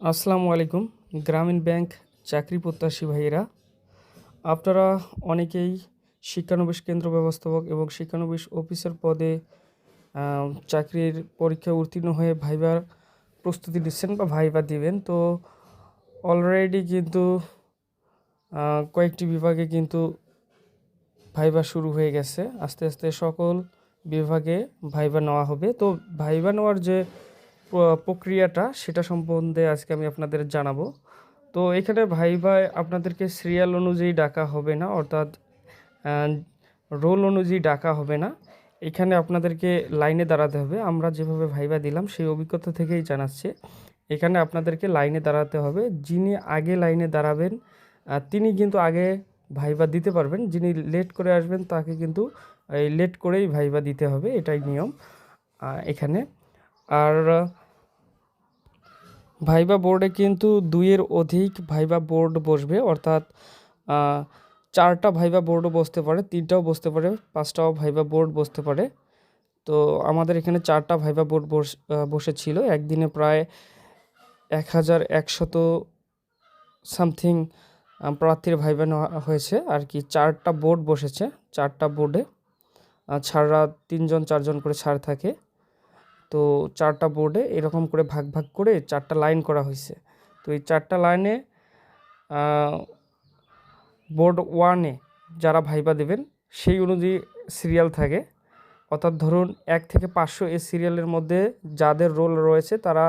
আসসালামু আলাইকুম, গ্রামীণ ব্যাংক চাকরি প্রত্যাশী ভাইয়েরা। আপনারা অনেকেই শিক্ষানবিশ কেন্দ্র ব্যবস্থাপক এবং শিক্ষানবিশ অফিসার পদে চাকরির পরীক্ষা উত্তীর্ণ হয়ে ভাইবার প্রস্তুতি নিচ্ছেন বা ভাইবা দিবেন। তো অলরেডি কিন্তু কয়েকটি বিভাগে কিন্তু ভাইবা শুরু হয়ে গেছে। আস্তে আস্তে সকল বিভাগে ভাইবা নেওয়া হবে। তো ভাইবা নেওয়ার যে প্রক্রিয়াটা সেটা সম্বন্ধে আজকে আমি আপনাদের জানাব। তো এখানে ভাইভায় আপনাদেরকে সিরিয়াল অনুযায়ী ডাকা হবে না, অর্থাৎ রোল অনুযায়ী ডাকা হবে না। এখানে আপনাদেরকে লাইনে দাঁড়াতে হবে। আমরা যেভাবে ভাইবা দিলাম, সেই অভিজ্ঞতা থেকেই জানাচ্ছে। এখানে আপনাদেরকে লাইনে দাঁড়াতে হবে। যিনি আগে লাইনে দাঁড়াবেন তিনি কিন্তু আগে ভাইবা দিতে পারবেন। যিনি লেট করে আসবেন, তাকে কিন্তু, এই লেট করেই ভাইবা দিতে হবে। এটাই নিয়ম এখানে। আর ভাইবা বোর্ডে কিন্তু দুইয়ের অধিক ভাইবা বোর্ড বসবে, অর্থাৎ চারটা ভাইবা বোর্ডও বসতে পারে, তিনটাও বসতে পারে, পাঁচটাও ভাইবা বোর্ড বসতে পারে। তো আমাদের এখানে চারটা ভাইবা বোর্ড বস বসেছিল, একদিনে প্রায় এক হাজার একশত সামথিং প্রার্থীর ভাইবা হয়েছে, আর কি চারটা বোর্ড বসেছে, চারটা বোর্ডে ছাড়রা তিনজন, চারজন করে ছাড় থাকে। তো চারটা বোর্ডে এরকম করে ভাগ ভাগ করে চারটা লাইন করা হয়েছে। তো এই চারটা লাইনে বোর্ড ওয়ানে যারা ভাইবা দেবেন, সেই অনুযায়ী সিরিয়াল থাকে। অর্থাৎ ধরুন এক থেকে পাঁচশো এই সিরিয়ালের মধ্যে যাদের রোল রয়েছে, তারা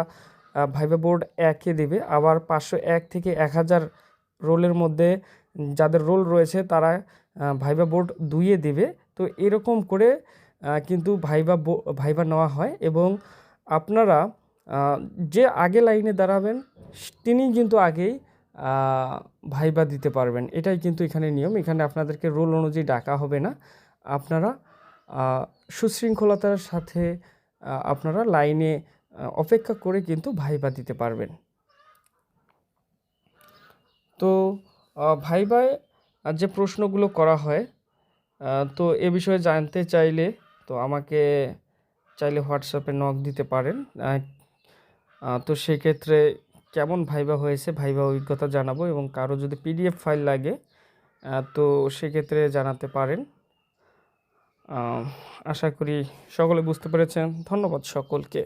ভাইবা বোর্ড একে দেবে। আবার পাঁচশো এক থেকে এক হাজার রোলের মধ্যে যাদের রোল রয়েছে, তারা ভাইবা বোর্ড দুইয়ে দেবে। তো এরকম করে কিন্তু ভাইবা ভাইবা নেওয়া হয় এবং আপনারা যে আগে লাইনে দাঁড়াবেন, তিনি কিন্তু আগেই ভাইবা দিতে পারবেন। এটাই কিন্তু এখানে নিয়ম। এখানে আপনাদেরকে রোল অনুযায়ী ডাকা হবে না। আপনারা সুশৃঙ্খলতার সাথে আপনারা লাইনে অপেক্ষা করে কিন্তু ভাইবা দিতে পারবেন। তো ভাইবায় যে প্রশ্নগুলো করা হয় তো এ বিষয়ে জানতে চাইলে তো আমাকে চাইলে হোয়াটসঅ্যাপে নক দিতে পারেন। তো সেক্ষেত্রে কেমন ভাইবা হয়েছে ভাইবা অভিজ্ঞতা জানাব এবং কারও যদি পিডিএফ ফাইল লাগে তো সেক্ষেত্রে জানাতে পারেন। আশা করি সকলে বুঝতে পেরেছেন। ধন্যবাদ সকলকে।